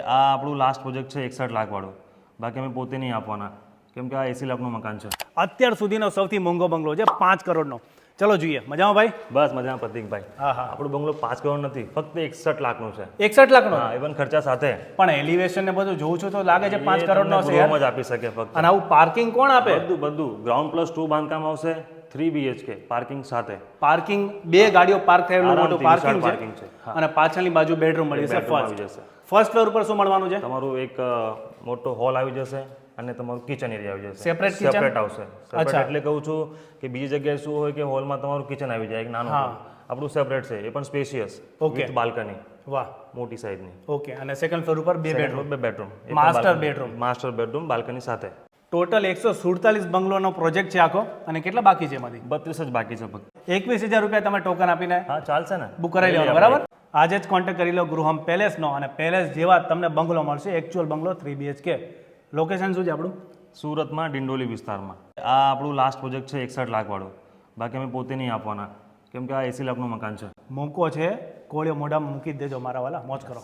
આ આપણું last project છે એકસઠ લાખવાળું. બાકી અમે પોતે નહીં આપવાના. કેમ કે આ એસી લાખનું મકાન છે. અત્યાર સુધીનો સૌથી મોંઘો બંગલો છે પાંચ કરોડનો. ચલો જોઈએ. મજામાં ભાઈ? બસ મજામાં પ્રતિકભાઈ. હા હા. આપણું બંગલો પાંચ કરોડ નથી ફક્ત એકસઠ લાખનો છે. એકસઠ લાખનો? હા ઇવન ખર્ચા સાથે. પણ એલિવેશન ને બધું જોઉં છું તો લાગે છે પાંચ કરોડનો છે. જ આપી શકે ફક્ત. અને આવું પાર્કિંગ કોણ આપે? બધું બધું. ગ્રાઉન્ડ પ્લસ ટુ બાંધકામ આવશે. થ્રી બીએચકે પાર્કિંગ સાથે. પાર્કિંગ બે ગાડીઓ પાર્ક થયેલું મોટું પાર્કિંગ છે. અને પાછળની બાજુ બેડરૂમ મળી જશે. ફર્સ્ટ જશે. ફર્સ્ટ ફ્લોર ઉપર શું મળવાનું છે? તમારું એક મોટો હોલ આવી જશે અને તમારું કિચન એરિયા આવી જશે. સેપરેટ કિચન સેપરેટ આવશે અચ્છા. એટલે કહું છું કે બીજી જગ્યાએ શું હોય કે હોલમાં તમારું કિચન આવી જાય એક નાનું આપણું સેપરેટ છે. એ પણ સ્પેશિયસ ઓકે બાલ્કની વાહ. મોટી સાઈઝની ઓકે અને સેકન્ડ ફ્લોર ઉપર બે બેડરૂમ બે bedroom master bedroom master bedroom balcony સાથે. ટોટલ એકસો સુડતાલીસ બંગલોનો પ્રોજેક્ટ છે આખો. અને કેટલા બાકી છે એમાંથી? બત્રીસ જ બાકી છે ફક્ત એકવીસ હજાર રૂપિયા તમે ટોકન આપીને હા ચાલશે ને? બુક કરાવી લેવાનું બરાબર? આજે જ કોન્ટેક્ટ કરી લો ગૃહમ પેલેસનો અને પેલેસ જેવા તમને બંગલો મળશે. Actual bungalow three BHK location શું છે આપણું? સુરતમાં ડિંડોલી વિસ્તારમાં. આ આપણું લાસ્ટ પ્રોજેક્ટ છે એકસઠ લાખવાળું. બાકી અમે પોતે નહીં આપવાના. કેમ કે આ એસી લાખનું મકાન છે. મોકો છે કોળીઓ મોઢામાં મૂકી દેજો મારા વાલા. મોજ કરો.